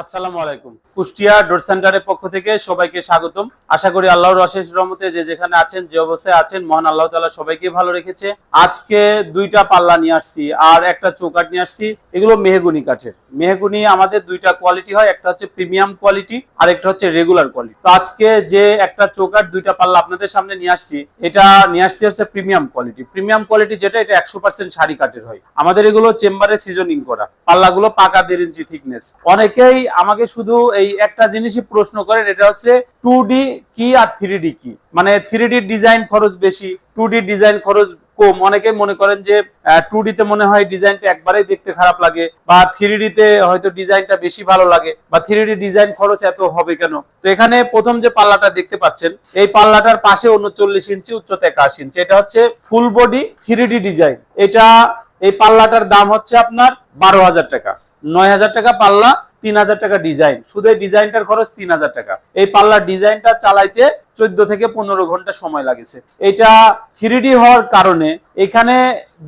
আসসালামু আলাইকুম। কুষ্টিয়া ডোর সেন্টারের পক্ষ থেকে সবাইকে স্বাগতম। আশা করি আল্লাহর অশেষ রহমতে যে যেখানে আছেন, যে অবস্থায় আছেন, মহান আল্লাহ তাআলা সবাইকে ভালো রেখেছে। আজকে দুইটা পাল্লা নিয়ে আসছি আর একটা চৌকাট নিয়ে আসছি। এগুলো মেহগুনি কাঠের। মেহগুনি আমাদের দুইটা কোয়ালিটি হয়, একটা হচ্ছে প্রিমিয়াম কোয়ালিটি আর একটা হচ্ছে রেগুলার কোয়ালিটি তো আজকে যে একটা চৌকাট দুইটা পাল্লা আপনাদের সামনে নিয়ে আসছি, এটা নিয়ে আসছি হচ্ছে প্রিমিয়াম কোয়ালিটি প্রিমিয়াম কোয়ালিটি যেটা, এটা একশো পার্সেন্ট শাড়ি কাঠের হয়। আমাদের এগুলো চেম্বারে সিজনিং করা। পাল্লাগুলো পাকা দেড় ইঞ্চি থিকনেস অনেকেই আমাকে শুধু এই একটা জিনিসই প্রশ্ন করেন, এটা হচ্ছে টু কি আর থ্রি কি? মানে থ্রি ডি ডিজাইন খরচ বেশি টু ডি ডিজাইন খরচ কম। অনেকে মনে করেন যে টু তে মনে হয় ডিজাইনটা একবারেই দেখতে খারাপ লাগে, বা থ্রি তে হয়তো ডিজাইনটা বেশি ভালো লাগে, বা থ্রি ডি ডিজাইন খরচ এত হবে কেন? তো এখানে প্রথম যে পাল্লাটা দেখতে পাচ্ছেন, এই পাল্লাটার পাশে উনচল্লিশ ইঞ্চি, উচ্চতা একাশি ইঞ্চি। এটা হচ্ছে full body three D design এটা, এই পাল্লাটার দাম হচ্ছে আপনার বারো হাজার টাকা। নয় হাজার টাকা পাল্লা তিন হাজার টাকা ডিজাইন। শুধু এই ডিজাইনটার খরচ তিন হাজার টাকা। এই পাল্লার ডিজাইনটা চালাইতে চোদ্দ থেকে পনেরো ঘণ্টা সময় লাগেছে। এটা থ্রি হওয়ার কারণে এখানে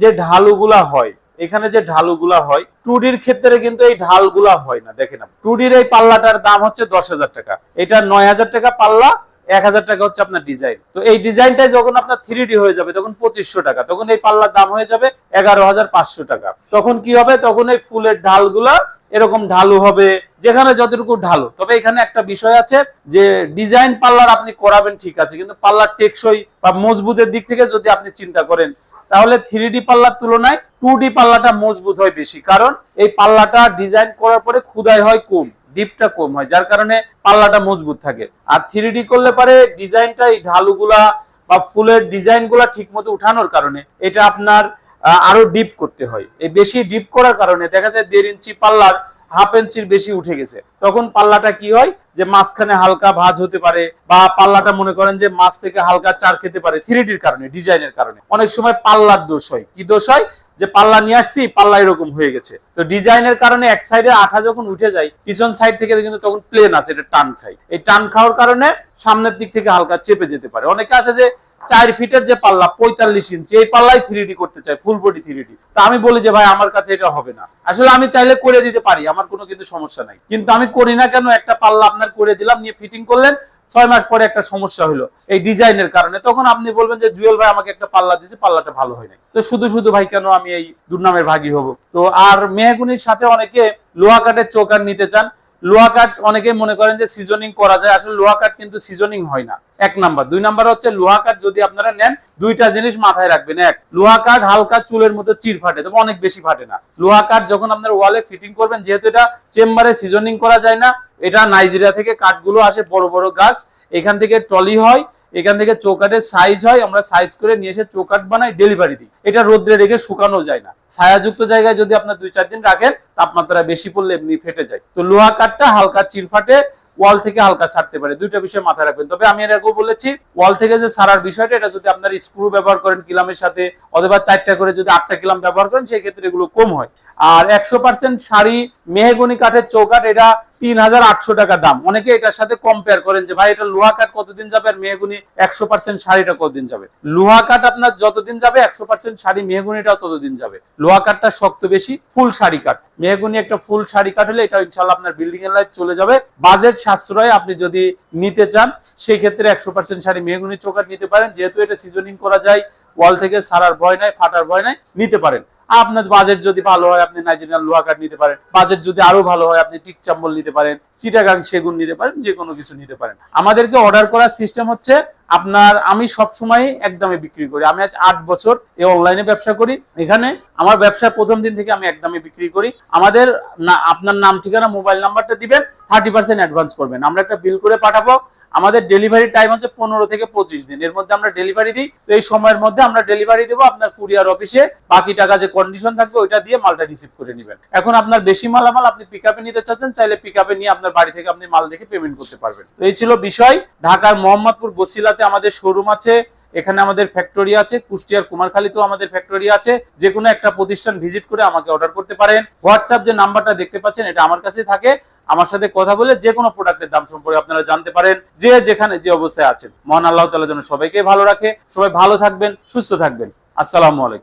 যে ঢালুগুলা হয়, এখানে যে ঢালুগুলা হয় টুডির ক্ষেত্রে কিন্তু এই ঢালগুলা হয় না। দেখেন টুডির এই পাল্লাটার দাম হচ্ছে দশ হাজার টাকা। এটা নয় হাজার টাকা পাল্লা, এক হাজার টাকা হচ্ছে আপনার ডিজাইন। তো এই ডিজাইনটা যখন আপনার থ্রি হয়ে যাবে, তখন পঁচিশশো টাকা। তখন এই পাল্লার দাম হয়ে যাবে এগারো হাজার পাঁচশো টাকা। তখন কি হবে? তখন এই ফুলের ঢালগুলা এরকম ঢালু হবে, যেখানে যতটুকু ঢালু। তবে এখানে একটা বিষয় আছে যে ডিজাইন পাল্লার আপনি করাবেন ঠিক আছে, কিন্তু পাল্লার টেকসই বা মজবুতের দিক থেকে যদি আপনি চিন্তা করেন, তাহলে থ্রি ডি পাল্লার তুলনায় টু ডি পাল্লাটা মজবুত হয় বেশি। কারণ এই পাল্লাটা ডিজাইন করার পরে খুদাই হয় কম, ডিপটা কম হয়, যার কারণে পাল্লাটা মজবুত থাকে। আর থ্রি ডি করলে পারে ডিজাইনটা এই ঢালুগুলা বা ফুলের ডিজাইনগুলা ঠিক মতো উঠানোর কারণে, এটা আপনার আরও ডিপ করতে হয়। এই বেশি ডিপ করার কারণে দেখা যায় দেড় ইঞ্চি পাল্লার হাফ ইঞ্চির বেশি উঠে গেছে। তখন পাল্লাটা কি হয়? যে মাঝখানে হালকা ভাঁজ হতে পারে বা পাল্লাটা মনে করেন যে মাছ থেকে হালকা চার খেতে পারে থ্রি ডির কারণে ডিজাইনের কারণে। অনেক সময় পাল্লার দোষ হয়। কি দোষ হয়? যে পাল্লা নিয়ে আসছি, পাল্লা এরকম হয়ে গেছে। তো ডিজাইনের কারণে এক সাইডে আঠা যখন উঠে যায়, পিছন সাইড থেকে কিন্তু তখন প্লেন আছে, এটা টান খাই এই টান খাওয়ার কারণে সামনের দিক থেকে হালকা চেপে যেতে পারে। অনেকে আছে যে চার ফিটের যে পাল্লা, পঁয়তাল্লিশ ইঞ্চি, এই পাল্লাই থ্রি করতে চাই ফুল বডি থ্রি তা আমি বলি যে, ভাই, আমার কাছে এটা হবে না। আসলে আমি চাইলে করে দিতে পারি, আমার কোনো কিন্তু সমস্যা নাই। কিন্তু আমি করি না কেন, একটা পাল্লা আপনার করে দিলাম, নিয়ে ফিটিং করলেন, ছয় মাস পরে একটা সমস্যা হলো এই ডিজাইনের কারণে। তখন আপনি বলবেন যে, জুয়েল ভাই, আমাকে একটা পাল্লা দিয়েছে, পাল্লাটা ভালো হয় তো শুধু শুধু, ভাই, কেন আমি এই দুর্নামের ভাগী হব? তো আর মেহগুনির সাথে অনেকে লোহা কাঠের চৌকার নিতে চান লোহা কাঠ অনেকে মনে করেন যে সিজনিং করা যায়। আসলে লোহা কাঠ কিন্তু সিজনিং হয় না। এক নাম্বার। দুই নাম্বার হচ্ছে লোহা কাঠ যদি আপনারা নেন, দুইটা জিনিস মাথায় রাখবেন। এক, লোহা কাঠ হালকা চুলের মতো চির ফাটে, তবে অনেক বেশি ফাটে না। লোহা কাঠ যখন আপনার ওয়ালে ফিটিং করবেন, যেহেতু এটা চেম্বারে সিজনিং করা যায় না, এটা নাইজেরিয়া থেকে কাঠগুলো আসে বড় বড় গাছ, এখান থেকে ট্রলি হয় এখান থেকে চৌকাটের সাইজ হয়, আমরা সাইজ করে নিয়ে এসে চৌকাট বানাই ডেলিভারি দিই। এটা রোদ্রে রেখে শুকানো যায় না। ছায়াযুক্ত জায়গায় যদি আপনার দুই চার দিন রাখেন, তাপমাত্রা বেশি পড়লে এমনি ফেটে যায়। তো লোহা কাঠটা হালকা চিরফাটে ওয়াল থেকে হালকা ছাড়তে পারে। দুইটা বিষয় মাথায় রাখবেন। তবে আমি এর আগেও বলেছি ওয়াল থেকে যে ছাড়ার বিষয়টা, এটা যদি আপনার স্ক্রু ব্যবহার করেন কিলামের সাথে, অথবা চারটা করে যদি আটটা কিলাম ব্যবহার করেন সেই ক্ষেত্রে এগুলো কম হয়। আর একশো পার্সেন্ট শাড়ি মেহগনি কাঠের চৌকাঠ, এটা তিন হাজার আটশো টাকা দাম। অনেকে এটার সাথে কম্পেয়ার করেন যে, ভাই, এটা লোহা কাঠ কতদিন যাবে আর মেহগুনি একশো পার্সেন্ট শাড়িটা কতদিন যাবে? লোহা কাঠ আপনার যতদিন যাবে, একশো পার্সেন্ট শাড়ি মেহগুনিটাও ততদিন যাবে। লোহা কাঠটা শক্ত বেশি, ফুল শাড়ি কাঠ। মেহগুনি একটা ফুল শাড়ি কাঠ হলে এটা ইনশাল্লাহ আপনার বিল্ডিং এর লাইফ চলে যাবে। বাজেট সাশ্রয় আপনি যদি নিতে চান সেই ক্ষেত্রে একশো পার্সেন্ট শাড়ি মেহগুনি চৌকাঠ নিতে পারেন। যেহেতু এটা সিজনিং করা যায় ওয়াল থেকে সারার ভয় নাই, ফাটার ভয় নাই, নিতে পারেন। আপনার বাজেট যদি ভালো হয়, আপনি নাইজেরিয়ান লোহা কাঠ নিতে পারেন। বাজেট যদি আরও ভালো হয়, আপনি টিক চাম্বল নিতে পারেন, চিটাগাং সেগুন নিতে পারেন যে কোনো কিছু নিতে পারেন। আমাদেরকে অর্ডার করার সিস্টেম হচ্ছে আপনার, আমি সব সময় একদমে বিক্রি করি। আমি আজ আট বছর এই অনলাইনে ব্যবসা করি। এখানে আমার ব্যবসার প্রথম দিন থেকে আমি একদমে বিক্রি করি। আমাদের না, আপনার নাম, ঠিকানা মোবাইল নাম্বারটা দিবেন থার্টি পার্সেন্ট অ্যাডভান্স করবেন। আমরা একটা বিল করে পাঠাবো। আমাদের ডেলিভারি টাইম হচ্ছে পনেরো থেকে পঁচিশ দিন। এর মধ্যে আমরা ডেলিভারি দিই, তো এই সময়ের মধ্যে আমরা ডেলিভারি দেবো আপনার কুরিয়ার অফিসে বাকি টাকা যে কন্ডিশন থাকবে, ওইটা দিয়ে মালটা রিসিভ করে নেবেন। এখন আপনার বেশি মালামাল আপনি পিক নিতে চাচ্ছেন, চাইলে পিক নিয়ে আপনার বাড়ি থেকে আপনি মাল দেখে পেমেন্ট করতে পারবেন। তো এই ছিল বিষয়। ঢাকার মোহাম্মদপুর বসিলাতে আমাদের শোরুম আছে, এখানে আমাদের ফ্যাক্টরি আছে, কুষ্টিয়ার কুমারখালীতেও আমাদের ফ্যাক্টরি আছে। যে কোনো একটা প্রতিষ্ঠান ভিজিট করে আমাকে অর্ডার করতে পারেন। হোয়াটসঅ্যাপ যে নাম্বারটা দেখতে পাচ্ছেন, এটা আমার কাছে থাকে। আমার সাথে কথা বলে যে কোনো প্রোডাক্টের দাম সম্পর্কে আপনারা জানতে পারেন, যে যেখানে যে অবস্থায় আছেন। মহান আল্লাহ তালা যেন সবাইকে ভালো রাখে। সবাই ভালো থাকবেন, সুস্থ থাকবেন। আসসালামু আলাইকুম।